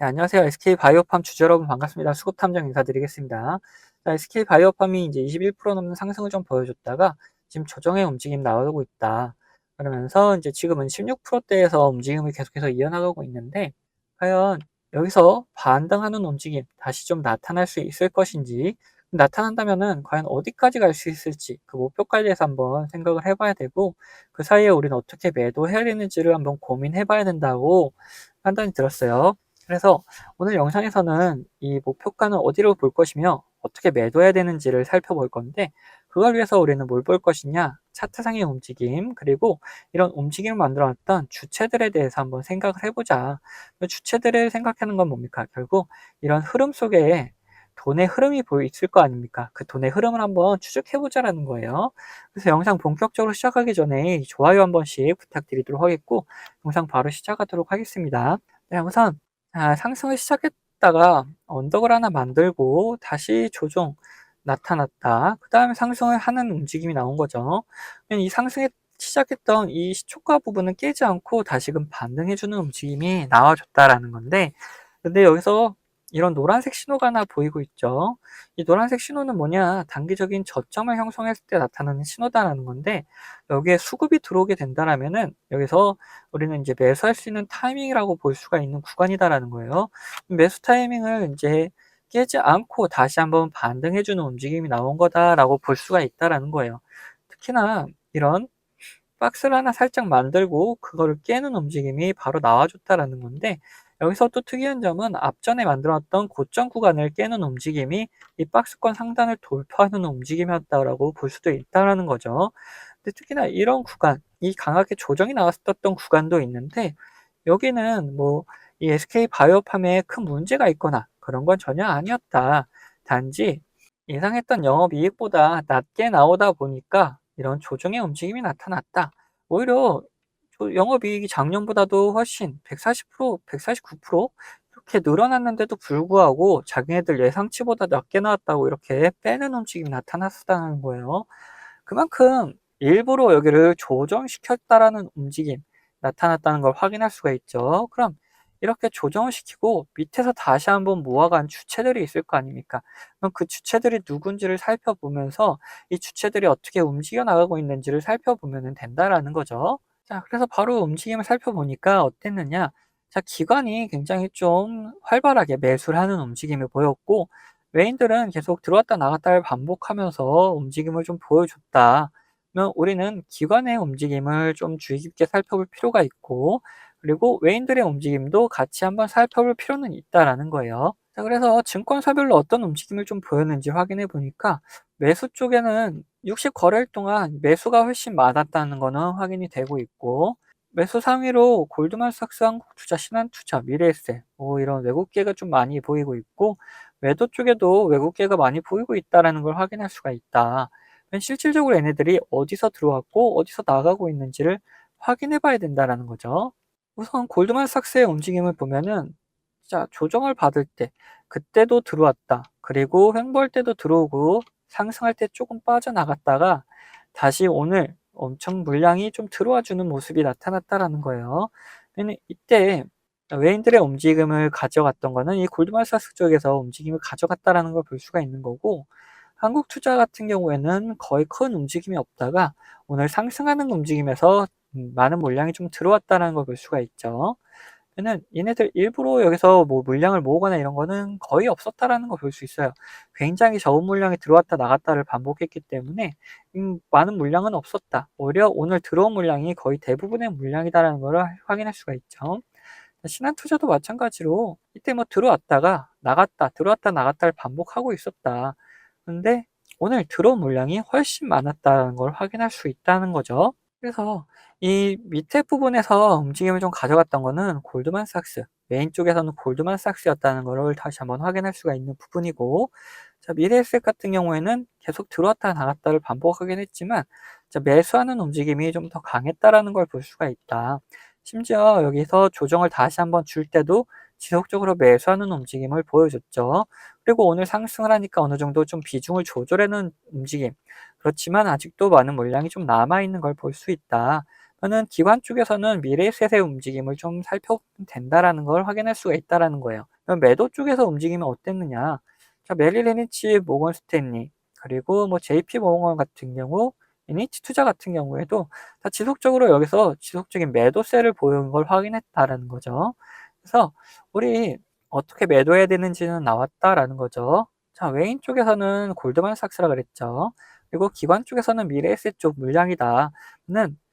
네, 안녕하세요. SK 바이오팜 주주 여러분 반갑습니다. 수급 탐정 인사드리겠습니다. 자, SK 바이오팜이 이제 21% 넘는 상승을 좀 보여줬다가 지금 조정의 움직임 나오고 있다. 그러면서 이제 지금은 16%대에서 움직임을 계속해서 이어나가고 있는데 과연 여기서 반등하는 움직임 다시 좀 나타날 수 있을 것인지 나타난다면은 과연 어디까지 갈 수 있을지 그 목표까지 대해서 한번 생각을 해봐야 되고 그 사이에 우리는 어떻게 매도해야 되는지를 한번 고민해봐야 된다고 판단이 들었어요. 그래서 오늘 영상에서는 이 목표가는 어디로 볼 것이며 어떻게 매도해야 되는지를 살펴볼 건데 그걸 위해서 우리는 뭘 볼 것이냐? 차트상의 움직임 그리고 이런 움직임을 만들어놨던 주체들에 대해서 한번 생각을 해보자. 주체들을 생각하는 건 뭡니까? 결국 이런 흐름 속에 돈의 흐름이 있을 거 아닙니까? 그 돈의 흐름을 한번 추적해보자라는 거예요. 그래서 영상 본격적으로 시작하기 전에 좋아요 한 번씩 부탁드리도록 하겠고 영상 바로 시작하도록 하겠습니다. 네, 우선 아, 상승을 시작했다가 언덕을 하나 만들고 다시 조정 나타났다. 그 다음에 상승을 하는 움직임이 나온 거죠. 이 상승에 시작했던 이 시초가 부분은 깨지 않고 다시금 반등해주는 움직임이 나와줬다라는 건데, 근데 여기서 이런 노란색 신호가 하나 보이고 있죠. 이 노란색 신호는 뭐냐? 단기적인 저점을 형성했을 때 나타나는 신호다라는 건데 여기에 수급이 들어오게 된다라면은 여기서 우리는 이제 매수할 수 있는 타이밍이라고 볼 수가 있는 구간이다라는 거예요. 매수 타이밍을 이제 깨지 않고 다시 한번 반등해 주는 움직임이 나온 거다라고 볼 수가 있다라는 거예요. 특히나 이런 박스를 하나 살짝 만들고 그거를 깨는 움직임이 바로 나와줬다라는 건데 여기서 또 특이한 점은 앞전에 만들었던 고점 구간을 깨는 움직임이 이 박스권 상단을 돌파하는 움직임이었다고 볼 수도 있다는 거죠. 근데 특히나 이런 구간, 이 강하게 조정이 나왔었던 구간도 있는데 여기는 뭐 이 SK 바이오 팜에 큰 문제가 있거나 그런 건 전혀 아니었다. 단지 예상했던 영업 이익보다 낮게 나오다 보니까 이런 조정의 움직임이 나타났다. 오히려 영업이익이 작년보다도 훨씬 140%, 149% 이렇게 늘어났는데도 불구하고 자기네들 예상치보다 낮게 나왔다고 이렇게 빼는 움직임이 나타났다는 거예요. 그만큼 일부러 여기를 조정시켰다라는 움직임 나타났다는 걸 확인할 수가 있죠. 그럼 이렇게 조정을 시키고 밑에서 다시 한번 모아간 주체들이 있을 거 아닙니까? 그럼 그 주체들이 누군지를 살펴보면서 이 주체들이 어떻게 움직여 나가고 있는지를 살펴보면 된다라는 거죠. 자, 그래서 바로 움직임을 살펴보니까 어땠느냐? 자, 기관이 굉장히 좀 활발하게 매수를 하는 움직임을 보였고, 외인들은 계속 들어왔다 나갔다를 반복하면서 움직임을 좀 보여줬다. 그러면 우리는 기관의 움직임을 좀 주의 깊게 살펴볼 필요가 있고, 그리고 외인들의 움직임도 같이 한번 살펴볼 필요는 있다라는 거예요. 자, 그래서 증권사별로 어떤 움직임을 좀 보였는지 확인해 보니까 매수 쪽에는 60 거래일 동안 매수가 훨씬 많았다는 거는 확인이 되고 있고 매수 상위로 골드만삭스, 한국투자, 신한투자, 미래에셋 뭐 이런 외국계가 좀 많이 보이고 있고 매도 쪽에도 외국계가 많이 보이고 있다는 걸 확인할 수가 있다. 실질적으로 얘네들이 어디서 들어왔고 어디서 나가고 있는지를 확인해 봐야 된다는 거죠. 우선 골드만삭스의 움직임을 보면은 자 조정을 받을 때 그때도 들어왔다. 그리고 횡보할 때도 들어오고 상승할 때 조금 빠져나갔다가 다시 오늘 엄청 물량이 좀 들어와 주는 모습이 나타났다라는 거예요. 이때 외인들의 움직임을 가져갔던 거는 이 골드만삭스 쪽에서 움직임을 가져갔다라는 걸 볼 수가 있는 거고 한국 투자 같은 경우에는 거의 큰 움직임이 없다가 오늘 상승하는 움직임에서 음, 많은 물량이 좀 들어왔다는 걸 볼 수가 있죠. 그러면 얘네들 일부러 여기서 뭐 물량을 모으거나 이런 거는 거의 없었다라는 걸볼수 있어요. 굉장히 적은 물량이 들어왔다 나갔다를 반복했기 때문에 음, 많은 물량은 없었다. 오히려 오늘 들어온 물량이 거의 대부분의 물량이다라는 걸 확인할 수가 있죠. 신한 투자도 마찬가지로 이때 뭐 들어왔다가 나갔다 들어왔다 나갔다를 반복하고 있었다. 근데 오늘 들어온 물량이 훨씬 많았다는 걸 확인할 수 있다는 거죠. 그래서 이 밑에 부분에서 움직임을 좀 가져갔던 거는 골드만삭스 메인 쪽에서는 골드만삭스였다는 것을 다시 한번 확인할 수가 있는 부분이고 자, 미래에셋 같은 경우에는 계속 들어왔다 나갔다를 반복하긴 했지만 자, 매수하는 움직임이 좀 더 강했다라는 걸 볼 수가 있다. 심지어 여기서 조정을 다시 한번 줄 때도 지속적으로 매수하는 움직임을 보여줬죠. 그리고 오늘 상승을 하니까 어느 정도 좀 비중을 조절하는 움직임. 그렇지만 아직도 많은 물량이 좀 남아있는 걸 볼 수 있다. 그러면 기관 쪽에서는 미래에셋의 움직임을 좀 살펴보면 된다라는 걸 확인할 수가 있다라는 거예요. 매도 쪽에서 움직이면 어땠느냐? 자, 메릴 리니치, 모건 스탠리, 그리고 뭐 JP 모건 같은 경우, 리니치 투자 같은 경우에도 다 지속적으로 여기서 지속적인 매도세를 보이는 걸 확인했다라는 거죠. 그래서 우리 어떻게 매도해야 되는지는 나왔다라는 거죠. 자, 외인 쪽에서는 골드만삭스라 그랬죠. 그리고 기관 쪽에서는 미래에셋 쪽 물량이다는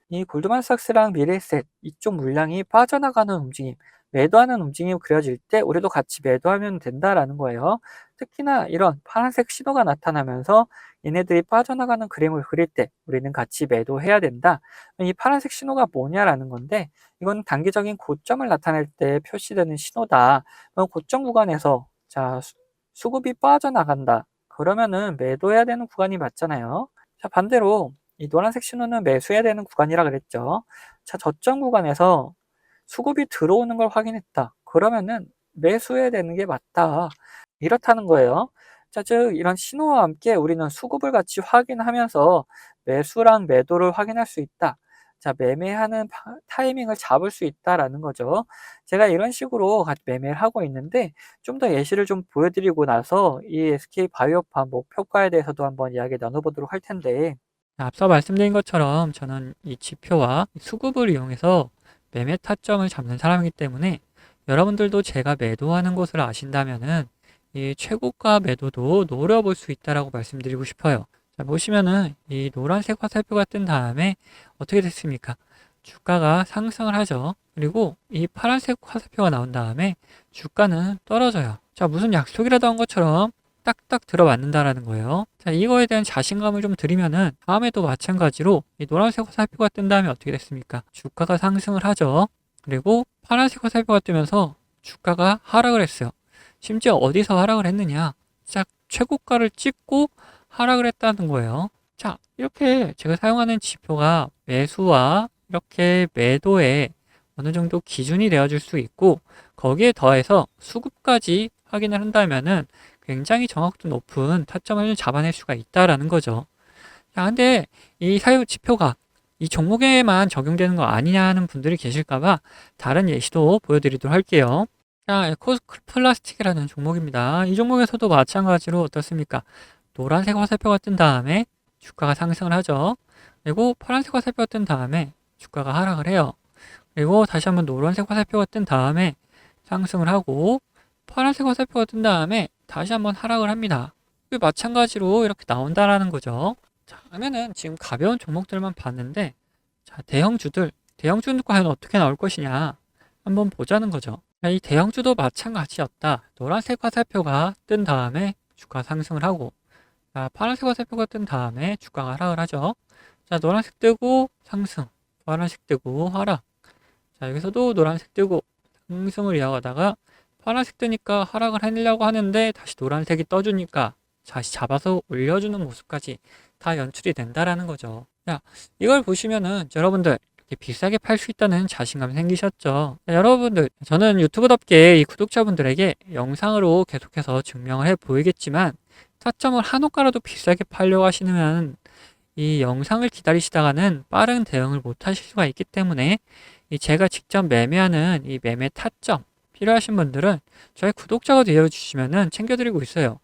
이 골드만삭스랑 미래에셋 이쪽 물량이 빠져나가는 움직임, 매도하는 움직임이 그려질 때 우리도 같이 매도하면 된다라는 거예요. 특히나 이런 파란색 신호가 나타나면서 얘네들이 빠져나가는 그림을 그릴 때 우리는 같이 매도해야 된다. 이 파란색 신호가 뭐냐라는 건데 이건 단기적인 고점을 나타낼 때 표시되는 신호다. 그럼 고점 구간에서 자 수- 수급이 빠져나간다. 그러면은 매도해야 되는 구간이 맞잖아요. 자 반대로 이 노란색 신호는 매수해야 되는 구간이라 그랬죠. 자 저점 구간에서 수급이 들어오는 걸 확인했다. 그러면은 매수해야 되는 게 맞다. 이렇다는 거예요. 자, 즉 이런 신호와 함께 우리는 수급을 같이 확인하면서 매수랑 매도를 확인할 수 있다. 자, 매매하는 파- 타이밍을 잡을 수 있다라는 거죠. 제가 이런 식으로 매매를 하고 있는데 좀 더 예시를 좀 보여드리고 나서 이 SK 바이오팜 목표가에 대해서도 한번 이야기 나눠보도록 할 텐데 앞서 말씀드린 것처럼 저는 이 지표와 수급을 이용해서 매매 타점을 잡는 사람이기 때문에 여러분들도 제가 매도하는 것을 아신다면은 이 최고가 매도도 노려볼 수 있다라고 말씀드리고 싶어요. 자, 보시면은 이 노란색 화살표가 뜬 다음에 어떻게 됐습니까? 주가가 상승을 하죠. 그리고 이 파란색 화살표가 나온 다음에 주가는 떨어져요. 자, 무슨 약속이라도 한 것처럼 딱딱 들어맞는다라는 거예요. 자, 이거에 대한 자신감을 좀 드리면은 다음에도 마찬가지로 이 노란색 화살표가 뜬 다음에 어떻게 됐습니까? 주가가 상승을 하죠. 그리고 파란색 화살표가 뜨면서 주가가 하락을 했어요. 심지어 어디서 하락을 했느냐? 딱 최고가를 찍고 하락을 했다는 거예요. 자, 이렇게 제가 사용하는 지표가 매수와 이렇게 매도에 어느 정도 기준이 되어줄 수 있고 거기에 더해서 수급까지 확인을 한다면은 굉장히 정확도 높은 타점을 잡아낼 수가 있다라는 거죠. 자, 근데 이 사유 지표가 이 종목에만 적용되는 거 아니냐 하는 분들이 계실까봐 다른 예시도 보여드리도록 할게요. 자, 에코 플라스틱이라는 종목입니다. 이 종목에서도 마찬가지로 어떻습니까? 노란색 화살표가 뜬 다음에 주가가 상승을 하죠. 그리고 파란색 화살표가 뜬 다음에 주가가 하락을 해요. 그리고 다시 한번 노란색 화살표가 뜬 다음에 상승을 하고 파란색 화살표가 뜬 다음에 다시 한번 하락을 합니다. 그 마찬가지로 이렇게 나온다라는 거죠. 자, 그러면은 지금 가벼운 종목들만 봤는데 자, 대형주들, 대형주는 과연 어떻게 나올 것이냐 한번 보자는 거죠. 자, 이 대형주도 마찬가지였다. 노란색 화살표가 뜬 다음에 주가 상승을 하고 자, 파란색 화살표가 뜬 다음에 주가가 하락을 하죠. 자, 노란색 뜨고 상승, 파란색 뜨고 하락. 자, 여기서도 노란색 뜨고 상승을 이어가다가 파란색 뜨니까 하락을 해내려고 하는데 다시 노란색이 떠주니까 다시 잡아서 올려주는 모습까지 다 연출이 된다라는 거죠. 자, 이걸 보시면은 여러분들 이렇게 비싸게 팔 수 있다는 자신감이 생기셨죠. 자, 여러분들, 저는 유튜브답게 이 구독자분들에게 영상으로 계속해서 증명을 해 보이겠지만 타점을 한호가라도 비싸게 팔려고 하시면 이 영상을 기다리시다가는 빠른 대응을 못 하실 수가 있기 때문에 이 제가 직접 매매하는 이 매매 타점 필요하신 분들은 저희 구독자가 되어주시면은 챙겨드리고 있어요.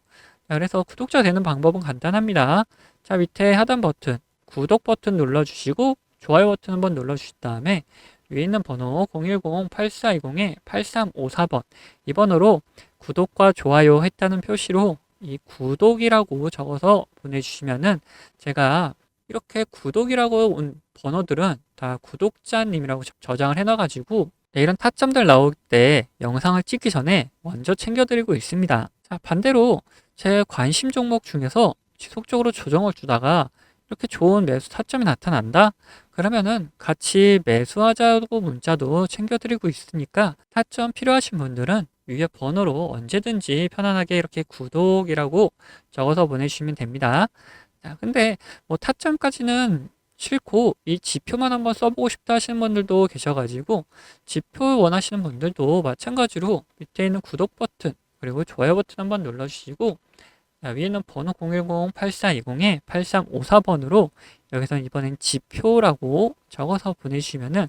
자, 그래서 구독자 되는 방법은 간단합니다. 자, 밑에 하단 버튼, 구독 버튼 눌러주시고, 좋아요 버튼 한번 눌러주신 다음에, 위에 있는 번호 010-8420-8354번, 이 번호로 구독과 좋아요 했다는 표시로 이 구독이라고 적어서 보내주시면은 제가 이렇게 구독이라고 온 번호들은 다 구독자님이라고 저- 저장을 해놔가지고 네, 이런 타점들 나올 때 영상을 찍기 전에 먼저 챙겨드리고 있습니다. 자, 반대로 제 관심 종목 중에서 지속적으로 조정을 주다가 이렇게 좋은 매수 타점이 나타난다? 그러면은 같이 매수하자고 문자도 챙겨드리고 있으니까 타점 필요하신 분들은 위에 번호로 언제든지 편안하게 이렇게 구독이라고 적어서 보내주시면 됩니다. 자, 근데 뭐 타점까지는 싫고 이 지표만 한번 써보고 싶다 하시는 분들도 계셔가지고 지표 원하시는 분들도 마찬가지로 밑에 있는 구독 버튼 그리고 좋아요 버튼 한번 눌러주시고 자, 위에 있는 번호 010-8420-8354번으로 여기서 이번엔 지표라고 적어서 보내주시면은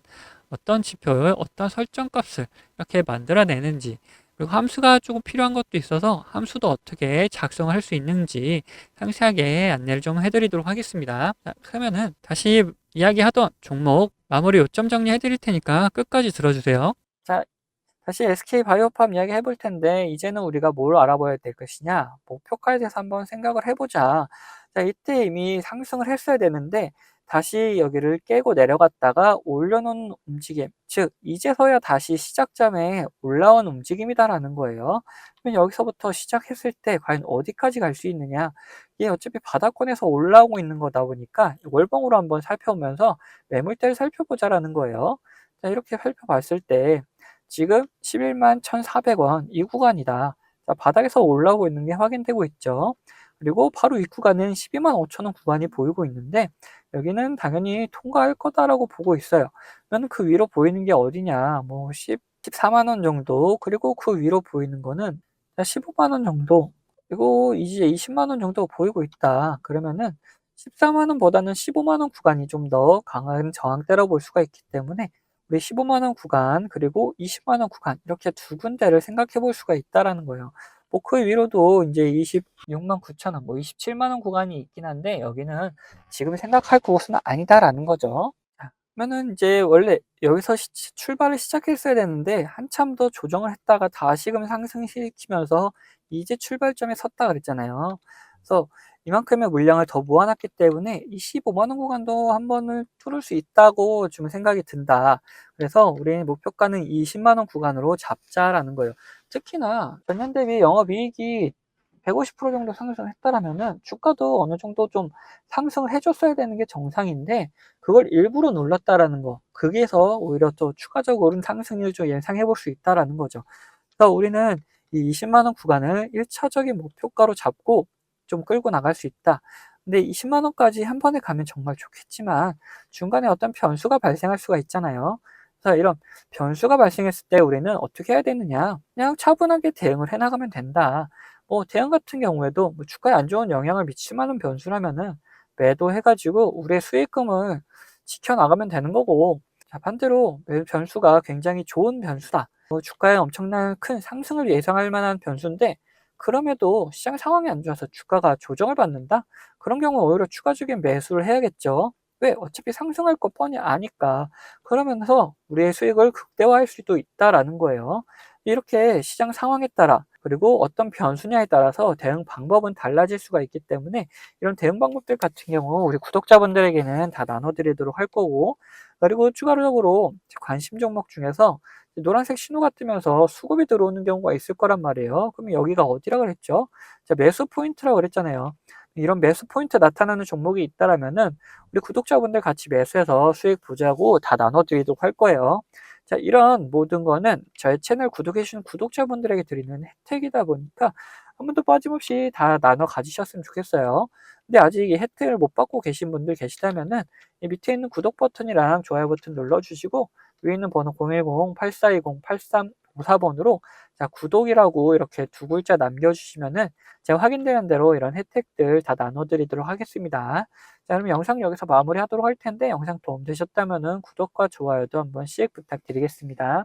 어떤 지표를 어떤 설정 값을 이렇게 만들어내는지 그리고 함수가 조금 필요한 것도 있어서 함수도 어떻게 작성을 할수 있는지 상세하게 안내를 좀 해드리도록 하겠습니다. 자, 그러면은 다시 이야기하던 종목 마무리 요점 정리해 드릴 테니까 끝까지 들어주세요. 다시 SK 바이오팜 이야기 해볼 텐데, 이제는 우리가 뭘 알아봐야 될 것이냐? 목표가에 대해서 한번 생각을 해보자. 자, 이때 이미 상승을 했어야 되는데, 다시 여기를 깨고 내려갔다가 올려놓은 움직임, 즉, 이제서야 다시 시작점에 올라온 움직임이다라는 거예요. 그러면 여기서부터 시작했을 때 과연 어디까지 갈 수 있느냐? 이게 어차피 바닥권에서 올라오고 있는 거다 보니까 월봉으로 한번 살펴보면서 매물대를 살펴보자라는 거예요. 자, 이렇게 살펴봤을 때, 지금 11만 1,400원 이 구간이다. 자, 바닥에서 올라오고 있는 게 확인되고 있죠. 그리고 바로 이 구간은 12만 5천원 구간이 보이고 있는데 여기는 당연히 통과할 거다라고 보고 있어요. 그러면 그 위로 보이는 게 어디냐? 뭐 10, 14만 원 정도 그리고 그 위로 보이는 거는 15만 원 정도 그리고 이제 20만 원 정도 보이고 있다. 그러면은 14만 원보다는 15만 원 구간이 좀 더 강한 저항대라고 볼 수가 있기 때문에 우리 15만 원 구간 그리고 20만 원 구간 이렇게 두 군데를 생각해 볼 수가 있다라는 거예요. 뭐그 위로도 이제 26만 9천 원, 뭐 27만 원 구간이 있긴 한데 여기는 지금 생각할 곳은 아니다라는 거죠. 자, 그러면은 이제 원래 여기서 시, 출발을 시작했어야 되는데 한참 더 조정을 했다가 다시금 상승시키면서 이제 출발점에 섰다 그랬잖아요. 그래서 이만큼의 물량을 더 모아놨기 때문에 이 15만 원 구간도 한 번을 뚫을 수 있다고 좀 생각이 든다. 그래서 우리는 목표가는 20만 원 구간으로 잡자라는 거예요. 특히나 전년 대비 영업이익이 150% 정도 상승했다라면은 주가도 어느 정도 좀 상승을 해줬어야 되는 게 정상인데 그걸 일부러 눌렀다라는 거. 거기에서 오히려 또 추가적으로 상승률 좀 예상해 볼 수 있다라는 거죠. 그래서 우리는 이 20만 원 구간을 1차적인 목표가로 잡고 좀 끌고 나갈 수 있다. 근데 20만 원까지 한 번에 가면 정말 좋겠지만 중간에 어떤 변수가 발생할 수가 있잖아요. 그래서 이런 변수가 발생했을 때 우리는 어떻게 해야 되느냐? 그냥 차분하게 대응을 해나가면 된다. 뭐 대응 같은 경우에도 뭐 주가에 안 좋은 영향을 미칠 만한 변수라면은 매도해가지고 우리의 수익금을 지켜나가면 되는 거고 자, 반대로 변수가 굉장히 좋은 변수다. 뭐 주가에 엄청난 큰 상승을 예상할 만한 변수인데 그럼에도 시장 상황이 안 좋아서 주가가 조정을 받는다? 그런 경우 오히려 추가적인 매수를 해야겠죠. 왜? 어차피 상승할 거 뻔히 아니까. 그러면서 우리의 수익을 극대화할 수도 있다라는 거예요. 이렇게 시장 상황에 따라 그리고 어떤 변수냐에 따라서 대응 방법은 달라질 수가 있기 때문에 이런 대응 방법들 같은 경우 우리 구독자분들에게는 다 나눠드리도록 할 거고 그리고 추가적으로 관심 종목 중에서 노란색 신호가 뜨면서 수급이 들어오는 경우가 있을 거란 말이에요. 그럼 여기가 어디라 그랬죠? 자, 매수 포인트라고 그랬잖아요. 이런 매수 포인트 나타나는 종목이 있다라면은 우리 구독자분들 같이 매수해서 수익 보자고 다 나눠드리도록 할 거예요. 자, 이런 모든 거는 저희 채널 구독해 주신 구독자분들에게 드리는 혜택이다 보니까 한 번도 빠짐없이 다 나눠 가지셨으면 좋겠어요. 근데 아직 이 혜택을 못 받고 계신 분들 계시다면은 이 밑에 있는 구독 버튼이랑 좋아요 버튼 눌러주시고 위에 있는 번호 010-8420-8354번으로 자, 구독이라고 이렇게 두 글자 남겨주시면은 제가 확인되는 대로 이런 혜택들 다 나눠드리도록 하겠습니다. 자, 그럼 영상 여기서 마무리하도록 할 텐데 영상 도움 되셨다면은 구독과 좋아요도 한 번씩 부탁드리겠습니다.